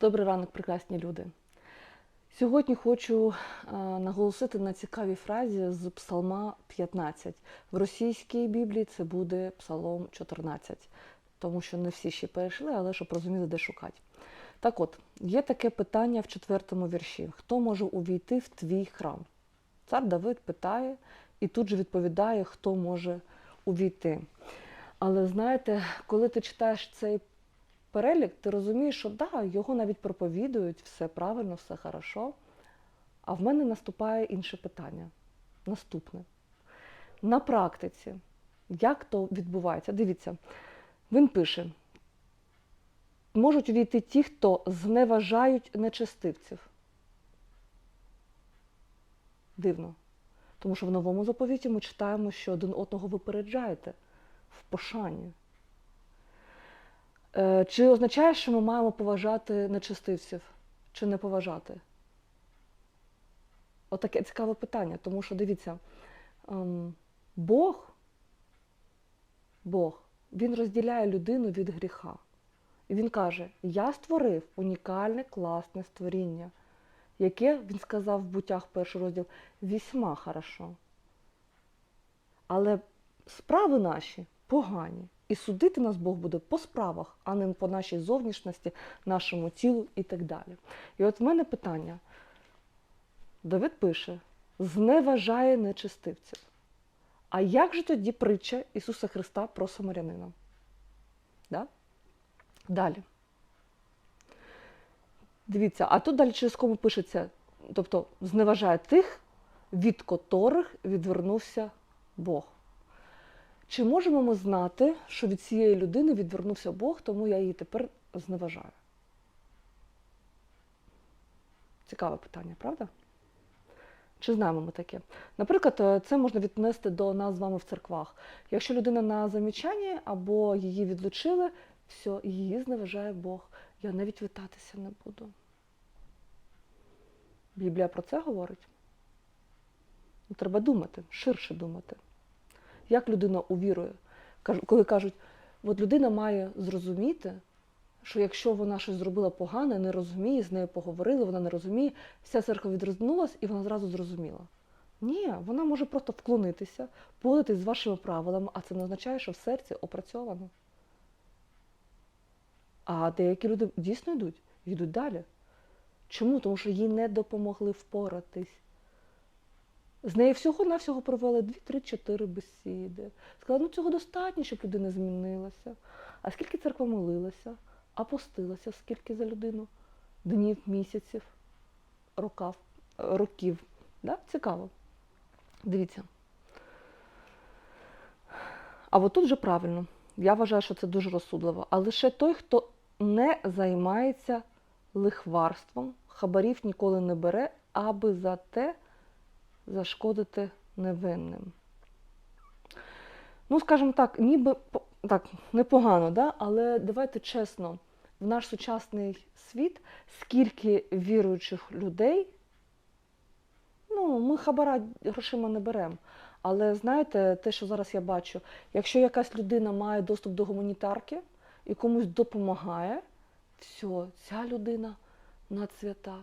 Добрий ранок, прекрасні люди. Сьогодні хочу е, наголосити на цікавій фразі з Псалма 15. В російській Біблії це буде Псалом 14, тому що не всі ще перейшли, але щоб розуміти, де шукати. Так от, є таке питання в четвертому вірші: хто може увійти в твій храм? Цар Давид питає і тут же відповідає, хто може увійти. Але знаєте, коли ти читаєш цей перелік, ти розумієш, що да, його навіть проповідують, все правильно, все хорошо. А в мене наступає інше питання. Наступне. На практиці, як то відбувається? Дивіться, він пише: можуть увійти ті, хто зневажають нечестивців. Дивно. Тому що в новому заповіті ми читаємо, що один одного випереджаєте в пошані. Е, Чи означає, що ми маємо поважати нечестивців, чи не поважати? Отаке цікаве питання, тому що дивіться, ем, Бог, Бог, Він розділяє людину від гріха. І він каже: Я створив унікальне, класне створіння, яке, він сказав в буттях перший розділ, вісьма хорошо. Але справи наші погані. І судити нас Бог буде по справах, а не по нашій зовнішності, нашому тілу і так далі. І от в мене питання. Давид пише: зневажає нечестивців. А як же тоді притча Ісуса Христа про самарянина? Да? Далі. Дивіться, а тут далі через кому пишеться, тобто зневажає тих, від котрих відвернувся Бог. Чи можемо ми знати, що від цієї людини відвернувся Бог, тому я її тепер зневажаю? Цікаве питання, правда? Чи знаємо ми таке? Наприклад, е, це можна віднести до нас з вами в церквах. Якщо людина на замічанні або її відлучили, все, її зневажає Бог. Я навіть вітатися не буду. Біблія про це говорить. Ну, Треба думати, ширше думати. Як людина увірує? Коли кажуть, от людина має зрозуміти, що якщо вона щось зробила погане, не розуміє, з нею поговорили, вона не розуміє, вся церква відрознулась і вона зразу зрозуміла. Ні, вона може просто вклонитися, погодитись з вашими правилами, а це не означає, що в серці опрацьовано. А деякі люди дійсно йдуть, йдуть далі. Чому? Тому що їй не допомогли впоратись. З нею всього-навсього провели 2-3-4 бесіди. Сказали, ну цього достатньо, щоб людина змінилася. А скільки церква молилася, а постилася, скільки за людину? Днів, місяців, рокав, років. Да? Цікаво. Дивіться. А от тут вже правильно. Я вважаю, що це дуже розсудливо. А лише той, хто не займається лихварством, хабарів ніколи не бере, аби за те зашкодити невинним. Ну, скажімо так, ніби так, непогано, да? але давайте чесно, в наш сучасний світ скільки віруючих людей, ну, ми хабара грошима не беремо. Але знаєте, те, що зараз я бачу, якщо якась людина має доступ до гуманітарки і комусь допомагає, все, ця людина надсвята.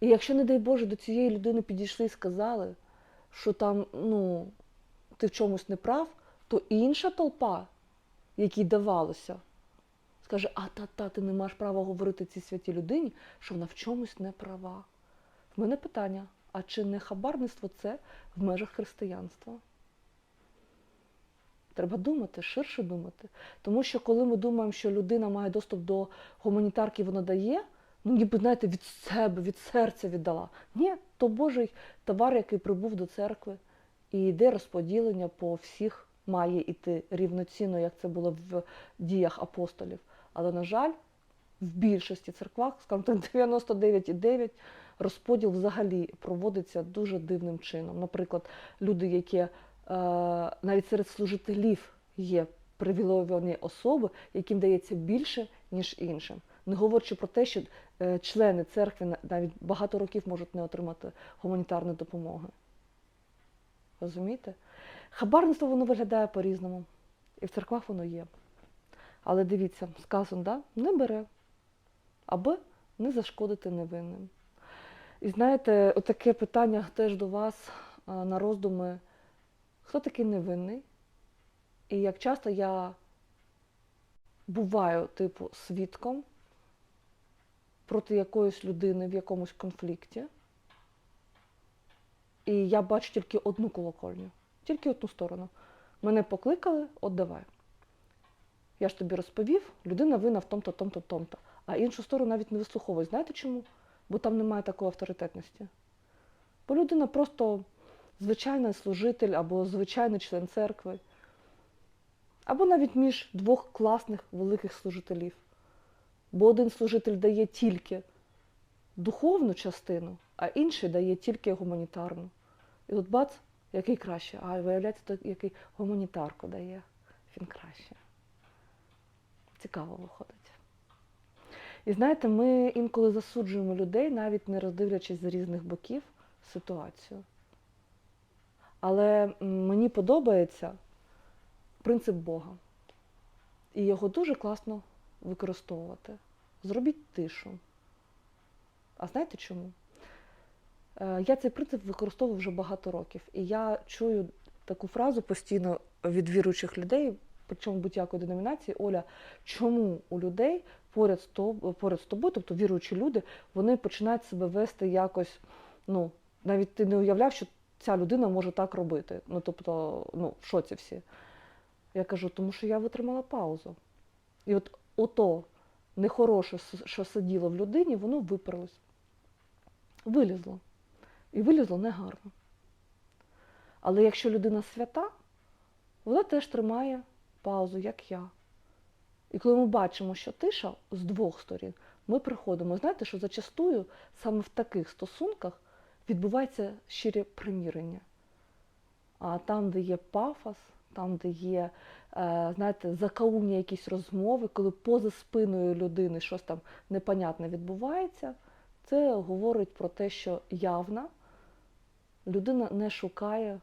І якщо, не дай Боже, до цієї людини підійшли і сказали, що там, ну, ти в чомусь не прав, то інша толпа, якій давалося, скаже, а та-та, ти не маєш права говорити цій святій людині, що вона в чомусь не права. В мене питання, а чи не хабарництво це в межах християнства? Треба думати, ширше думати. Тому що коли ми думаємо, що людина має доступ до гуманітарки, вона дає, ну ніби знаєте, від себе, від серця віддала. Ні, то Божий товар, який прибув до церкви, і йде розподілення по всіх, має йти рівноцінно, як це було в діях апостолів. Але, на жаль, в більшості церквах, скажімо так, 99,9 розподіл взагалі проводиться дуже дивним чином. Наприклад, люди, які е, навіть серед служителів є привілейовані особи, яким дається більше, ніж іншим. Не говорячи про те, що е, члени церкви навіть багато років можуть не отримати гуманітарної допомоги. Розумієте? Хабарництво воно виглядає по-різному. І в церквах воно є. Але дивіться, сказано, да? не бере. Аби не зашкодити невинним. І знаєте, отаке питання теж до вас на роздуми, хто такий невинний? І як часто я буваю, типу, свідком проти якоїсь людини в якомусь конфлікті, і я бачу тільки одну колокольню, тільки одну сторону. Мене покликали, от давай. Я ж тобі розповів, людина винна в тому-то, тому-то, тому-то. А іншу сторону навіть не вислуховують. Знаєте чому? Бо там немає такої авторитетності. Бо людина просто звичайний служитель або звичайний член церкви, або навіть між двох класних великих служителів. Бо один служитель дає тільки духовну частину, а інший дає тільки гуманітарну. І от бац, який краще, а виявляється, той, який гуманітарку дає, він краще. Цікаво виходить. І знаєте, ми інколи засуджуємо людей, навіть не роздивлячись з різних боків ситуацію. Але мені подобається принцип Бога. І його дуже класно використовувати. Зробіть тишу. А знаєте чому? Е, Я цей принцип використовую вже багато років. І я чую таку фразу постійно від віруючих людей, причому будь-якої деномінації, Оля, чому у людей поряд з, тоб- поряд з тобою, тобто віруючі люди, вони починають себе вести якось, ну, навіть ти не уявляв, що ця людина може так робити. Ну, тобто, ну, в шоці всі. Я кажу, тому що я витримала паузу. І от ото нехороше, що сиділо в людині, воно виперлось. Вилізло. І вилізло негарно. Але якщо людина свята, вона теж тримає паузу, як я. І коли ми бачимо, що тиша з двох сторін, ми приходимо. Знаєте, що зачастую саме в таких стосунках відбувається щире примирення. А там, де є пафос, там, де є, е, знаєте, закаумні якісь розмови, коли поза спиною людини щось там непонятне відбувається, це говорить про те, що явна людина не шукає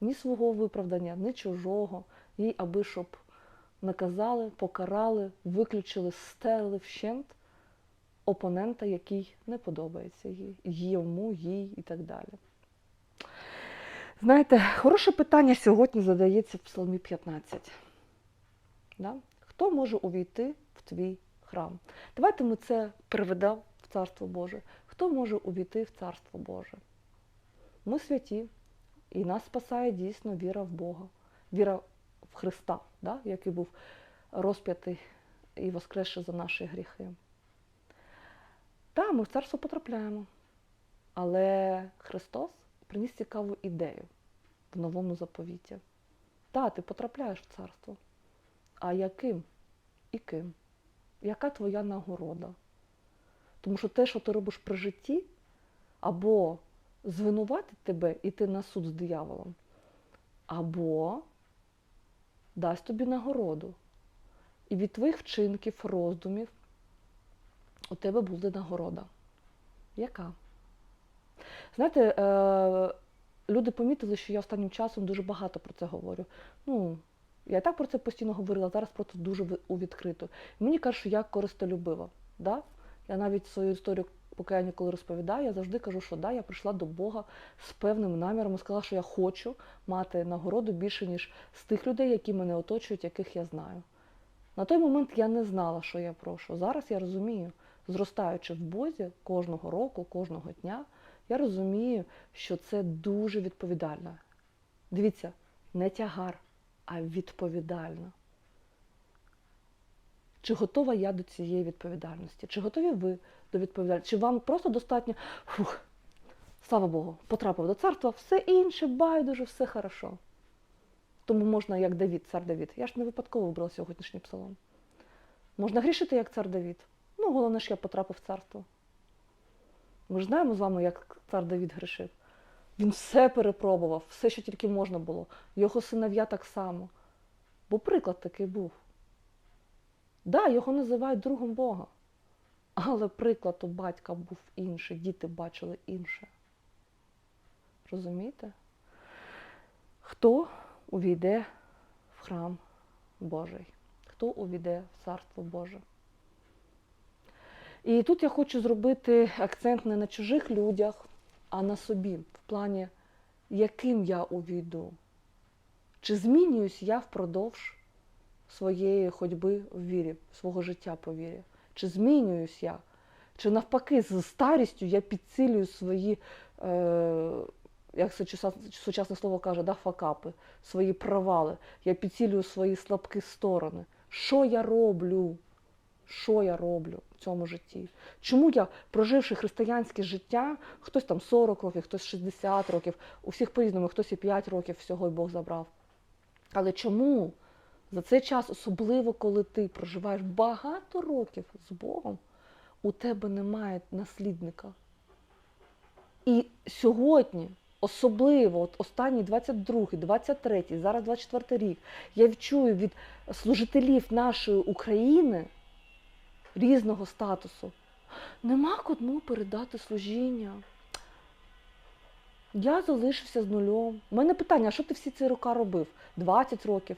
ні свого виправдання, ні чужого, їй аби щоб наказали, покарали, виключили, стерли вщент опонента, який не подобається їй, йому, їй і так далі. Знаєте, хороше питання сьогодні задається в Псалмі 15. Да? Хто може увійти в твій храм? Давайте ми це переведемо в Царство Боже. Хто може увійти в Царство Боже? Ми святі, і нас спасає дійсно віра в Бога, віра в Христа, да? який був розп'ятий і воскресший за наші гріхи. Так, ми в царство потрапляємо. Але Христос приніс цікаву ідею в новому заповіті. Так, ти потрапляєш в царство. А яким і ким? Яка твоя нагорода? Тому що те, що ти робиш при житті, або звинуватить тебе іти на суд з дияволом, або дасть тобі нагороду. І від твоїх вчинків, роздумів у тебе буде нагорода. Яка? Знаєте, е, люди помітили, що я останнім часом дуже багато про це говорю. Ну, я і так про це постійно говорила, зараз просто дуже у відкрито. Мені кажуть, що я користолюбива. Да? Я навіть свою історію покаяння, коли розповідаю, я завжди кажу, що да, я прийшла до Бога з певним наміром і сказала, що я хочу мати нагороду більше, ніж з тих людей, які мене оточують, яких я знаю. На той момент я не знала, що я прошу. Зараз я розумію, зростаючи в Бозі кожного року, кожного дня, я розумію, що це дуже відповідально. Дивіться, не тягар, а відповідально. Чи готова я до цієї відповідальності? Чи готові ви до відповідальності? Чи вам просто достатньо, фух, слава Богу, потрапив до царства, все інше, байдуже, все хорошо. Тому можна, як Давід, цар Давід. Я ж не випадково вибрала сьогоднішній псалом. Можна грішити, як цар Давід. Ну, головне, що я потрапив в царство. Ми ж знаємо з вами, як цар Давід грішив. Він все перепробував, все, що тільки можна було. Його синов'я так само. Бо приклад такий був. Да, його називають другом Бога. Але приклад у батька був інший, діти бачили інше. Розумієте? Хто увійде в храм Божий? Хто увійде в Царство Боже? І тут я хочу зробити акцент не на чужих людях, а на собі, в плані, яким я увійду. Чи змінююсь я впродовж своєї ходьби в вірі, свого життя по вірі? Чи змінююсь я? Чи навпаки, з старістю я підсилюю свої, е, як сучасне слово каже, да, факапи, свої провали. Я підсилюю свої слабкі сторони. Що я роблю? Що я роблю в цьому житті? Чому я, проживши християнське життя, хтось там 40 років, хтось 60 років, у всіх по-різному, хтось і 5 років всього й Бог забрав. Але чому за цей час, особливо коли ти проживаєш багато років з Богом, у тебе немає наслідника? І сьогодні, особливо, от останній 22-й, 23-й, зараз 24-й рік, я відчую від служителів нашої України різного статусу. Нема кому передати служіння. Я залишився з нульом. У мене питання, а що ти всі ці роки робив? 20 років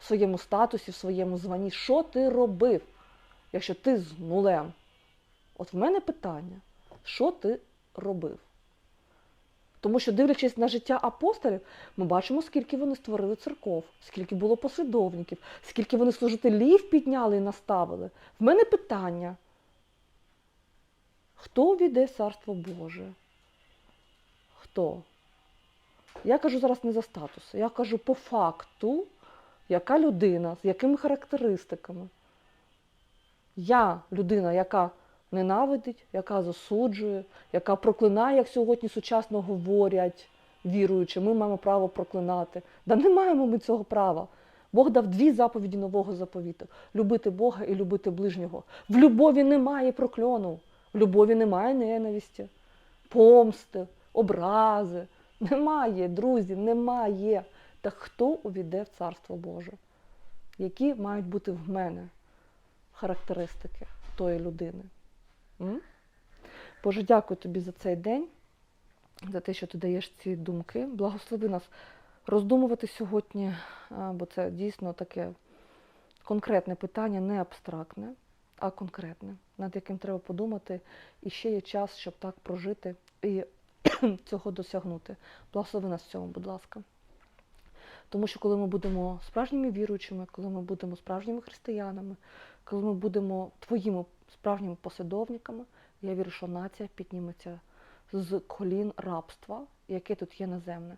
в своєму статусі, в своєму званні. Що ти робив, якщо ти з нулем? От в мене питання, що ти робив? Тому що, дивлячись на життя апостолів, ми бачимо, скільки вони створили церков, скільки було послідовників, скільки вони служителів підняли і наставили. В мене питання, хто увійде в Царство Боже? Хто? Я кажу зараз не за статус, я кажу по факту, яка людина, з якими характеристиками. Я людина, яка ненавидить, яка засуджує, яка проклинає, як сьогодні сучасно говорять віруючи, ми маємо право проклинати. Да не маємо ми цього права. Бог дав дві заповіді нового заповіту: любити Бога і любити ближнього. В любові немає прокльону, в любові немає ненависті, помсти, образи. Немає, друзі, немає. Та хто увійде в Царство Боже? Які мають бути в мене характеристики тої людини? Боже, дякую тобі за цей день, за те, що ти даєш ці думки. Благослови нас роздумувати сьогодні, бо це дійсно таке конкретне питання, не абстрактне, а конкретне, над яким треба подумати. І ще є час, щоб так прожити і цього досягнути. Благослови нас в цьому, будь ласка. Тому що коли ми будемо справжніми віруючими, коли ми будемо справжніми християнами, коли ми будемо твоїми справжніми послідовниками, я вірю, що нація підніметься з колін рабства, яке тут є наземне.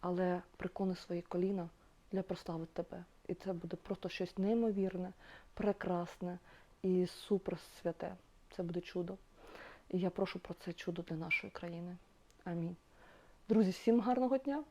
Але прикони свої коліна для прослави тебе. І це буде просто щось неймовірне, прекрасне і супер святе. Це буде чудо. І я прошу про це чудо для нашої країни. Амінь. Друзі, всім гарного дня!